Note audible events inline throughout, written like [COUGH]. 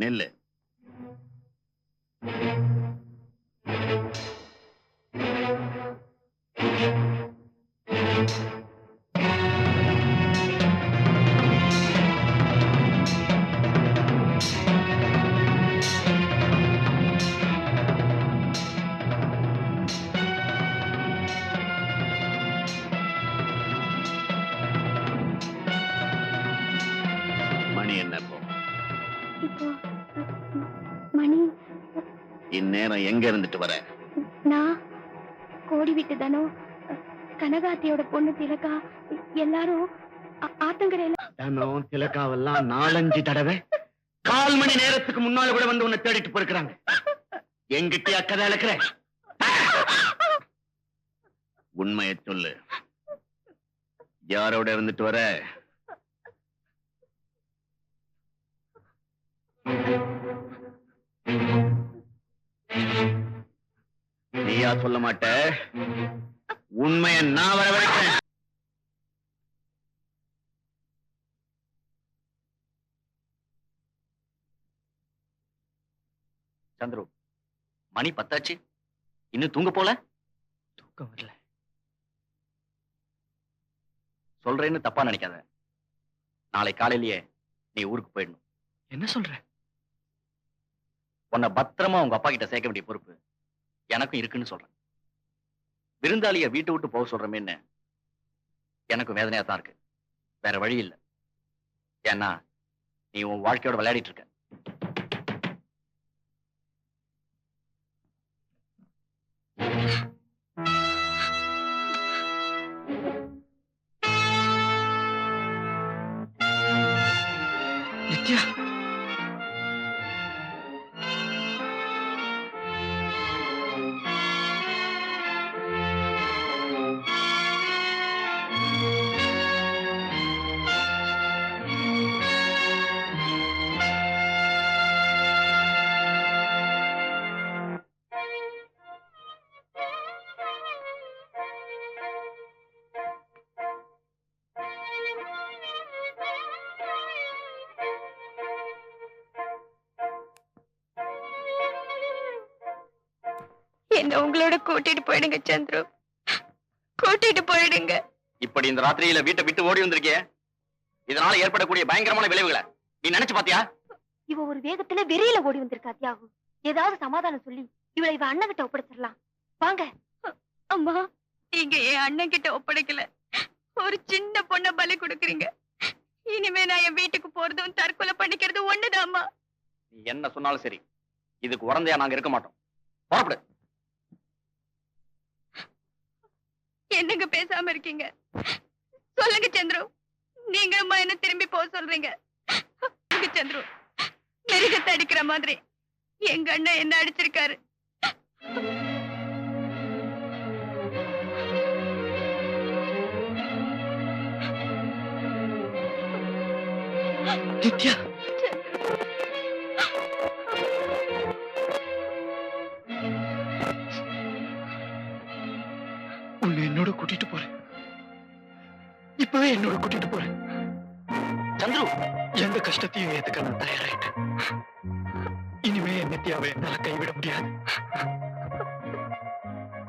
நெல்லு. இந்நேரம் எங்க இருந்துட்டு வர? நான் கோடி விட்டு தானோ கனகாத்தியோட பொண்ணு திலகா எல்லாரும் ஆத்தங்கரையில திலக்காவெல்லாம் நாலஞ்சு தடவை கால் மணி நேரத்துக்கு முன்னால கூட வந்து உன்னை தேடிட்டு போயிருக்கிறாங்க. எங்கிட்ட அக்கதை இழக்கிற. உண்மையை சொல்லு. யாரோட இருந்துட்டு வர? நீயா சொல்ல மாட்ட. உண்மையை நான் வர வைக்கிறேன் சந்துரு மணி பத்தாச்சு. இன்னும் தூங்க போல? தூக்கம் வரல. சொல்றேன்னு தப்பா நினைக்காத. நாளை காலையிலேயே நீ ஊருக்கு போயிடணும். என்ன சொல்ற? உன்னை பத்திரமா உங்க அப்பா கிட்ட சேர்க்க வேண்டிய பொறுப்பு. எனக்கும் இருக்குன்னு சொல்றேன். விருந்தாளிய வீட்டை விட்டு போக சொல்றமேன்னு எனக்கும் வேதனையா தான் இருக்கு. வேற வழி இல்ல. ஏன்னா நீ உன் வாழ்க்கையோட விளையாடிட்டு இருக்க. என்ன உங்களோட கூட்டிட்டு போயிடுங்க சந்துரு. கூட்டிட்டு போயிடுங்க. இப்படி இந்த ராத்திரியில வீட்டை விட்டு ஓடி வந்திருக்கே இதனால ஏற்படக்கூடிய பயங்கரமான விளைவுகளை. நீ நினைச்சு பாத்தியா? இவ ஒரு வேகத்துல வெறியில ஓடி வந்திருக்கா தியாகம் ஏதாவது சமாதானம் சொல்லி இவளை இவ அண்ணன் கிட்ட ஒப்படைச்சிடலாம். வாங்க. அம்மா நீங்க என் அண்ணன் கிட்ட ஒப்படைக்கல. ஒரு சின்ன பொண்ண பலி கொடுக்குறீங்க. இனிமே நான் என் வீட்டுக்கு போறதும் தற்கொலை பண்ணிக்கிறதும் ஒண்ணுதாம்மா. நீ என்ன சொன்னாலும் சரி இதுக்கு உடந்தையா நாங்க இருக்க மாட்டோம். புறப்படு. என்னங்க பேசாம இருக்கீங்க? சொல்லுங்க சந்துரு. நீங்க என்ன திரும்பி போக சொல்றீங்க? சொல்லுங்க சந்துரு. மிருகத்தை அடிக்கிற மாதிரி. எங்க அண்ணன் என்ன அடிச்சிருக்காரு? நித்யா. என்னோட கூட்டிட்டு போறேன். சந்துரு எந்த கஷ்டத்தையும் ஏத்துக்க நான் தயாராயிட்டேன் இனிமே என் நித்யாவை என்னால கைவிட முடியாது.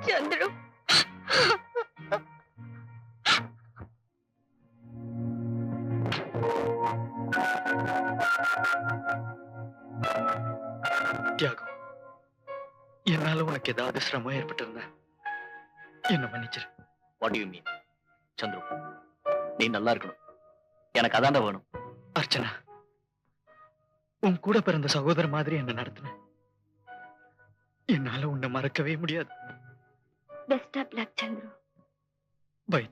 சந்துரு. தியாகம். என்னால உனக்கு ஏதாவது சிரமம் ஏற்பட்டிருந்தா என்ன மன்னிச்சிரு. What you mean Chandru? நீ நல்லா இருக்கணும். எனக்கு அதான்டா வேணும். அர்ச்சனா உன் கூட பிறந்த சகோதர மாதிரி என்ன நடத்தின? என்னால உன்னை மறக்கவே முடியாது. Best of luck Chandru. Bye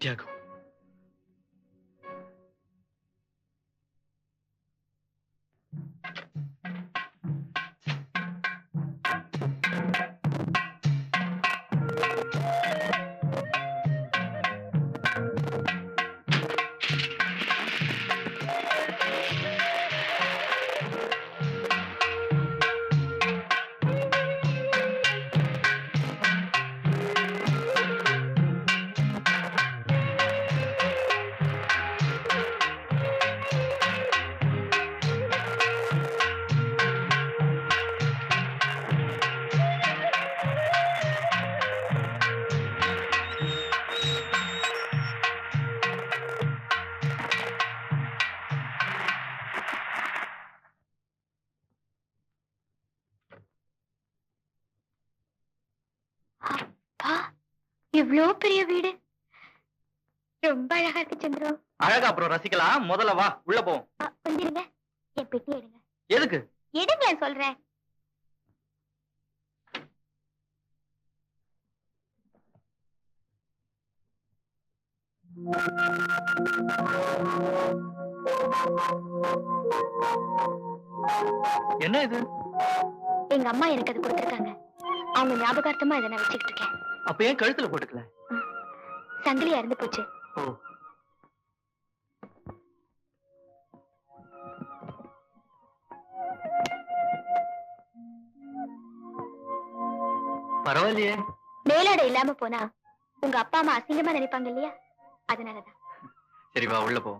இவ்ளோ பெரிய வீடு? ரொம்ப அழகா இருக்கு சந்திரு. அழகா அப்புறம் ரசிக்கலாம். முதல்ல வா. உள்ள போவோம். இருங்க. என் பெட்டி எடுங்க. எதுக்கு? எடுங்களேன் சொல்றேன். என்ன இது? எங்க அம்மா எனக்கு அது கொடுத்திருக்காங்க. அவங்க ஞாபகார்த்தமா இதை நான் வச்சுக்கிட்டு இருக்கேன். அப்ப ஏன் கழுத்துல போட்டுக்கல? சங்கிலி இறந்து போச்சு. ஓ. பரவாயில்லையே. மேலாடை இல்லாம போனா உங்க அப்பா அம்மா அசிங்கமா நினைப்பாங்க இல்லையா? அதனாலதான். சரி வா உள்ள போ.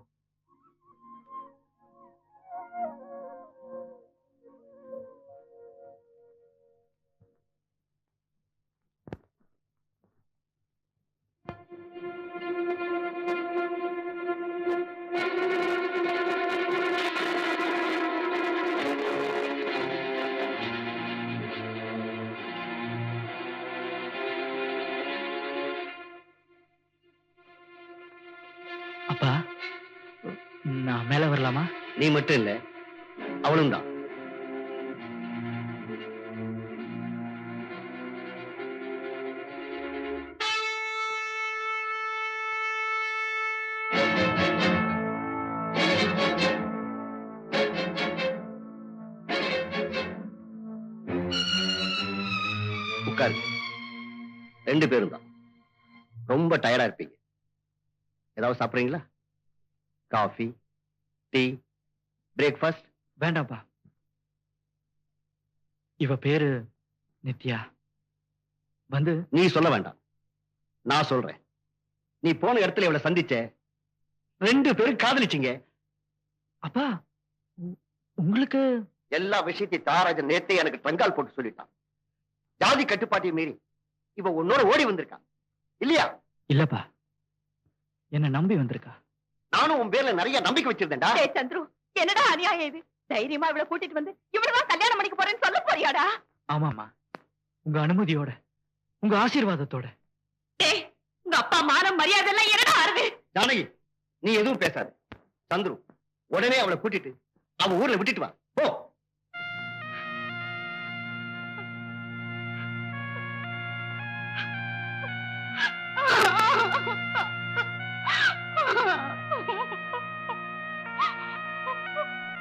அப்பா நான் மேல வரலாமா? நீ மட்டும் இல்ல அவளும் தான். ரெண்டு பேரும் தான். ரொம்ப டயர்டா இருப்பீங்க. ஏதாவது சாப்பிடுறீங்களா? காஃபி டீ பிரேக்ஃபாஸ்ட் வேண்டாம்ப்பா இவ பேரு நித்யா. வந்து நீ சொல்ல வேண்டாம். நான் சொல்றேன். நீ போன இடத்துல இவளை சந்திச்ச. ரெண்டு பேரும் காதலிச்சீங்க. அப்பா உங்களுக்கு எல்லா விஷயத்தையும் தாராஜன் நேத்தே எனக்கு ட்ரங்கால் போட்டு சொல்லிட்டான். ஜாதி கட்டுப்பாட்டையும் மீறி இவ உன்னோட ஓடி வந்திருக்கான் இல்லையா? இல்லப்பா. என்ன நம்பி வந்திருக்கா? நானும் உன் பேர்ல நிறைய நம்பிக்கை வச்சிருந்தேன்டா. டேய் சந்துரு என்னடா அநியாயம் இது? தைரியமா இவள கூட்டிட்டு வந்து இவ்வளவுதான் கல்யாணம் பண்ணிக்க போறேன்னு சொல்ல போறியாடா? ஆமாமா உங்க அனுமதியோட உங்க ஆசீர்வாதத்தோட. டேய் உங்க அப்பா மானம் மரியாதை எல்லாம் என்னடா ஆறுது? ஜானகி நீ எதுவும் பேசாத. சந்துரு உடனே அவளை கூட்டிட்டு அவ ஊர்ல விட்டுட்டு வா.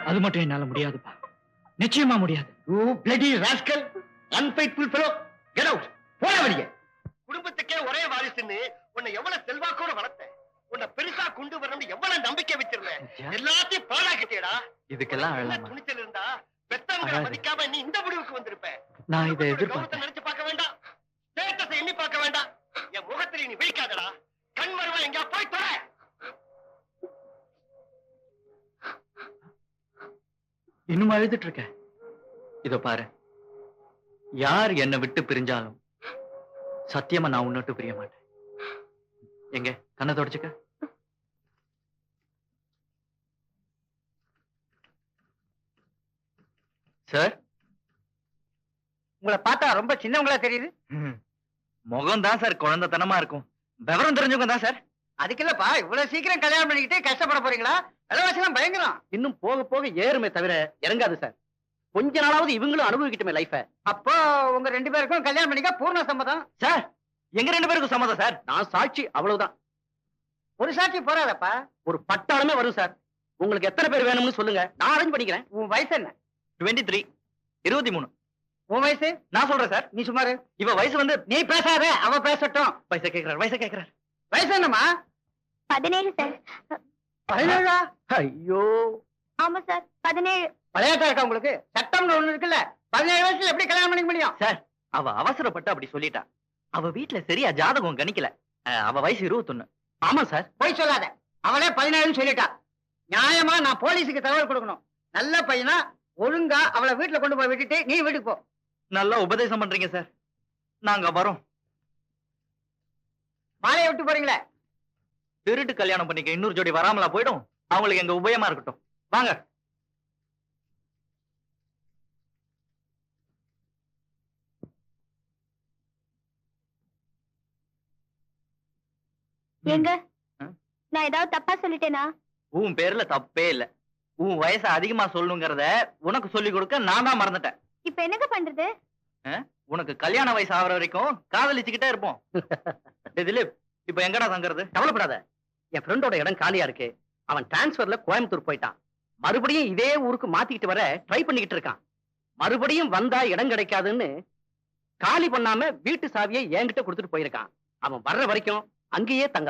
அது மட்டும் என்னால முடியாதுப்பா. நிச்சயமா முடியாது. You bloody rascal unfaithful fellow get out போட வெளிய குடும்பத்துக்கே ஒரே வாரிசுன்னு உன்னை எவ்வளவு செல்வாக்கோட வளர்த்தேன். உன்னை பெருசா கொண்டு வரணும்னு எவ்வளவு நம்பிக்கை வச்சிருந்தேன் எல்லாத்தையும் பாழாக்கிட்டேடா. இதுக்கெல்லாம் துணிச்சல் இருந்தா பெத்தவங்களை அழாது. மதிக்காம நீ இந்த முடிவுக்கு வந்திருப்ப. நான் இதை எதிர்பார்த்தேன் நினைச்சு பார்க்க வேண்டாம். ஸ்டேட்டஸை எண்ணி பார்க்க வேண்டாம். என் முகத்துல நீ விழிக்காதடா. கண் மருவா எங்கயா போய் தொலை. இன்னும் அழுதுட்டு இருக்க இதோ பாரு. யார் என்னை விட்டு பிரிஞ்சாலும் சத்தியமா நான் உன்னை விட்டு பிரிய மாட்டேன். எங்க? கண்ணை தொடச்சுக்க. சார்? உங்களை பார்த்தா ரொம்ப சின்னவங்களா தெரியுது. முகம் தான் சார் குழந்தைத்தனமா இருக்கும். விவரம் தெரிஞ்சவங்க தான் சார். அதுக்கு இல்லப்பா இவ்வளவு சீக்கிரம் கல்யாணம் பண்ணிக்கிட்டு கஷ்டப்பட போறீங்களா? விலைவாசி பயங்கரம். இன்னும் போக போக ஏறுமே தவிர இறங்காது சார். கொஞ்ச நாளாவது இவங்களும் அனுபவிக்கட்டுமே லைஃப அப்போ உங்க ரெண்டு பேருக்கும் கல்யாணம் பண்ணிக்க பூர்ண சம்மதம்? சார் எங்க ரெண்டு பேருக்கும் சம்மதம் சார். நான் சாட்சி அவ்வளவுதான். ஒரு சாட்சி போறாதப்பா. ஒரு பட்டாளமே வரும் சார். உங்களுக்கு எத்தனை பேர் வேணும்னு சொல்லுங்க. நான் அரேஞ்ச் பண்ணிக்கிறேன். உன் வயசு என்ன? டுவெண்ட்டி த்ரீ இருபத்தி மூணு. உன் வயசு? நான் சொல்றேன் சார். நீ சுமாரு இவ வயசு வந்து நீ பேசாத. அவ பேசட்டும். வயசை கேட்கிறார் வயசை கேட்கிறார் வயசு என்னம்மா? பதினேழு சார். பதினேழா? ஐயோ. ஆமா சார் பதினேழு. விளையாட்டா இருக்கா உங்களுக்கு? சட்டம்னு ஒண்ணு இருக்குல்ல. பதினேழு வயசுல எப்படி கல்யாணம் பண்ணிக்க முடியும்? சார் அவ அவசரப்பட்டு அப்படி சொல்லிட்டா. அவ வீட்ல சரியா ஜாதகம் கணிக்கல. அவ வயசு இருபத்தொன்னு. ஆமா சார். போய் சொல்லாத. அவளே பதினேழுன்னு சொல்லிட்டா. நியாயமா நான் போலீஸுக்கு தகவல் கொடுக்கணும். நல்ல பையனா ஒழுங்கா அவளை வீட்டுல கொண்டு போய் விட்டுட்டு நீ வீட்டுக்கு போ. நல்லா உபதேசம் பண்றீங்க சார். நாங்க வரோம். மாலையை விட்டு போறீங்களே? திருட்டு கல்யாணம் பண்ணிக்க இன்னொரு ஜோடி வராமலா போயிடும்? அவங்களுக்கு எங்க உபயமா இருக்கட்டும். வாங்க. ஏங்க ஆ? நான் ஏதாவது தப்பா சொல்லிட்டேனா? உன் பேர்ல தப்பே இல்ல. உன் வயசை அதிகமா சொல்லணுங்கிறத உனக்கு சொல்லி கொடுக்க நான் தான் மறந்துட்டேன். இப்ப என்னங்க பண்றது? உனக்கு கல்யாண வயசு ஆகுற வரைக்கும் காதலிச்சுக்கிட்டே இருப்போம். [LAUGHS] திலீப் இப்ப எங்கடா தங்குறது? கவலைப்படாத. என் ஃப்ரெண்டோட இடம் காலியா இருக்கு. அவன் டிரான்ஸ்பர்ல கோயம்புத்தூர் போயிட்டான். மறுபடியும் இதே ஊருக்கு மாத்திக்கிட்டு வர ட்ரை பண்ணிக்கிட்டு இருக்கான். மறுபடியும் வந்தா இடம் கிடைக்காதுன்னு காலி பண்ணாம வீட்டு சாவியை என்கிட்ட கொடுத்துட்டு போயிருக்கான். அவன் வர்ற வரைக்கும் அங்கேயே தங்கலாம்.